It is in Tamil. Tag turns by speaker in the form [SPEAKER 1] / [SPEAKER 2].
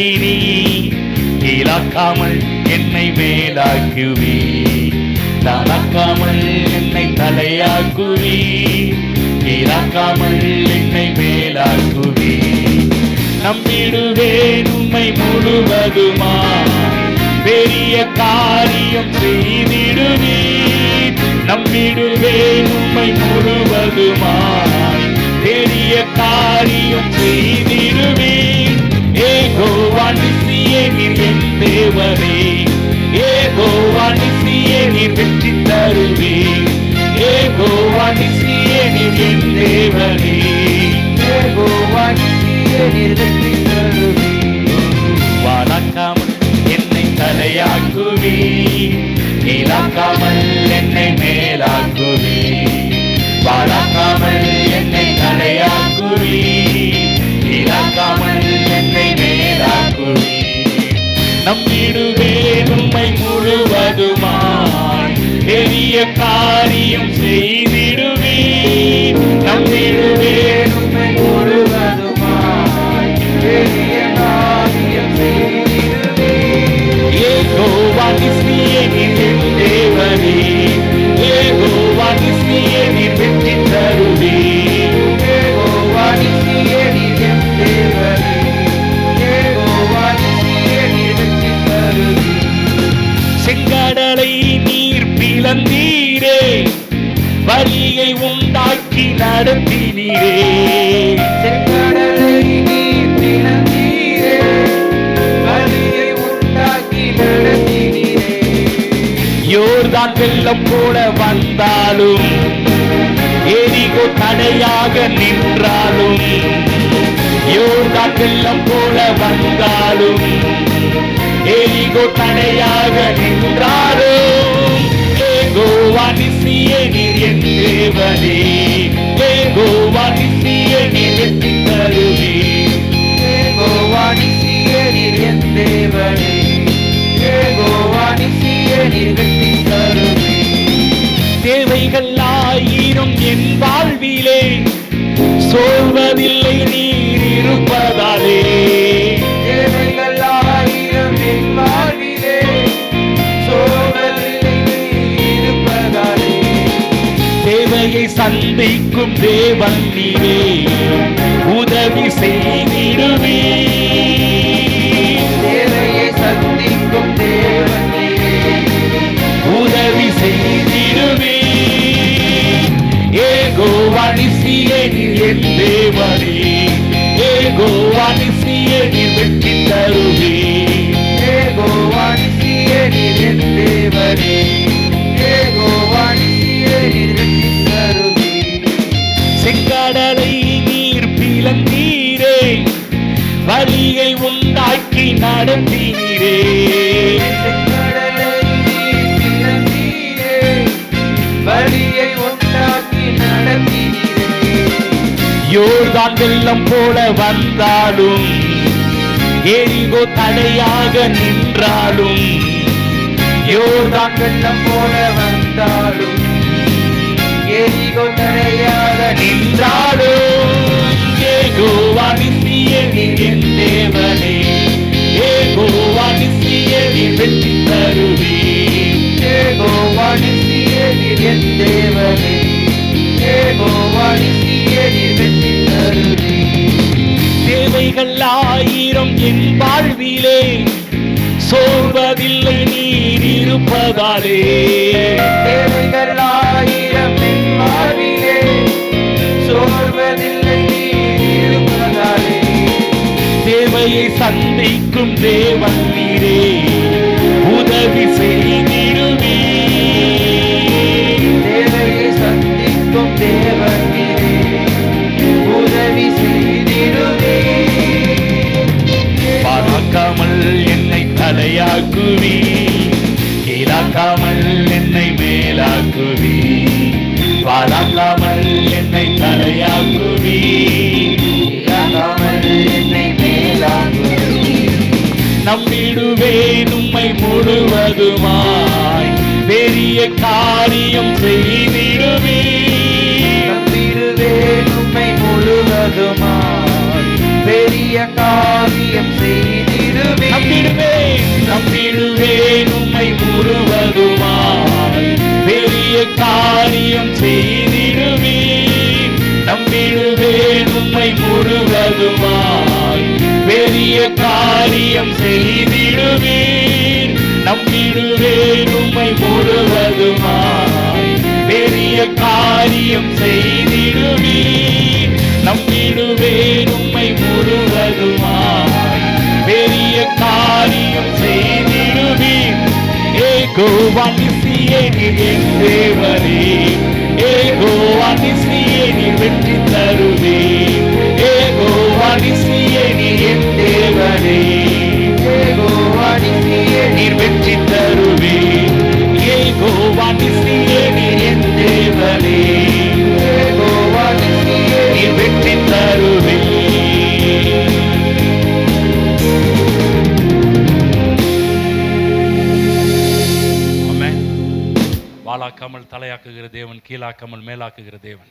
[SPEAKER 1] நீ கீழாக்காமல் என்னை மேலாக்குவி தானாக்காமல் என்னை தலையாக்குவி கீழாக்காமல் என்னை மேலாக்குவி நம்பிடுவேன் உண்மை முழுவதுமா. பெரிய காரியம் செய்திடுவீர். நம்பிடுவேன் உண்மை முழுவதுமாய். பெரிய காரியம் செய்திடுவீர் தேவனே ஏகோவா நிசியே நீர் வெற்றி தருவே ஏகோவா நிசியே நீர் என் தேவனே. நம்பிடுவேன் முழுவதுமாய். பெரிய காரியம் செய்திடுவேன். நம்பிடுவேன் வழியை உண்டாக்கி நடத்தினீரே
[SPEAKER 2] செங்கடலை நீர் பிளந்தீரே. வழியை உண்டாக்கி நடத்தினீரே.
[SPEAKER 1] யோர்தான் வெள்ளம் போல வந்தாலும் எரிகோ தடையாக நின்றாலும் யோர்தான் வெள்ளம் போல வந்தாலும் எரிகோ தடையாக நின்றாலும் தேவைகள் ஆயிரம் என் வாழ்விலே. சோர்வதில்லை நீர் இருப்பதாலே. தேவையை சந்திக்கும் தேவன் நீரே. உதவி செய்திடுவே வழியை உண்டாக்கி நடத்தினீரே.
[SPEAKER 2] வழியை உண்டாக்கி நடத்தினீரே.
[SPEAKER 1] யோர்தான் வெள்ளம் போல வந்தாலும் எரிகோ தடையாக நின்றாலும் யோர்தான்
[SPEAKER 2] வெள்ளம் போல வந்தாலும்
[SPEAKER 1] என் தேவனே. தேவைகள் ஆயிரம் என் வாழ்விலே சோர்வதில்லை நீர் இருப்பதாலே
[SPEAKER 2] தேவைகள் ஆயிரம் என் வாழ்விலே சோர்வதில்லை நீர் இருப்பதாலே.
[SPEAKER 1] தேவையை சந்திக்கும் தேவன் தலையாக்குவி கீழாக்காமல் என்னை மேலாக்குவி. பாராக்காமல் என்னை தலையாக்குவி.
[SPEAKER 2] என்னை மேலாக்குவீர்.
[SPEAKER 1] நம்பிடுவேன் உம்மை
[SPEAKER 2] முழுவதுமா முழுவதுமாய் பெரிய காரியம் செய்திடுவீர்.
[SPEAKER 1] நம்பிடுவேன் உம்மை முழுவதுமாய் பெரிய காரியம் செய்திடுவீர். நம்பிடுவேன் உம்மை முழுவதுமாய் பெரிய காரியம் செய்திடுவீர். ஏகோவானிசியே நீர் என் தேவரே. ஏகோவானிசியே நீ வெற்றி தலையாக்குகிற தேவன் கீழாக்காமல் மேலாக்குகிற தேவன்.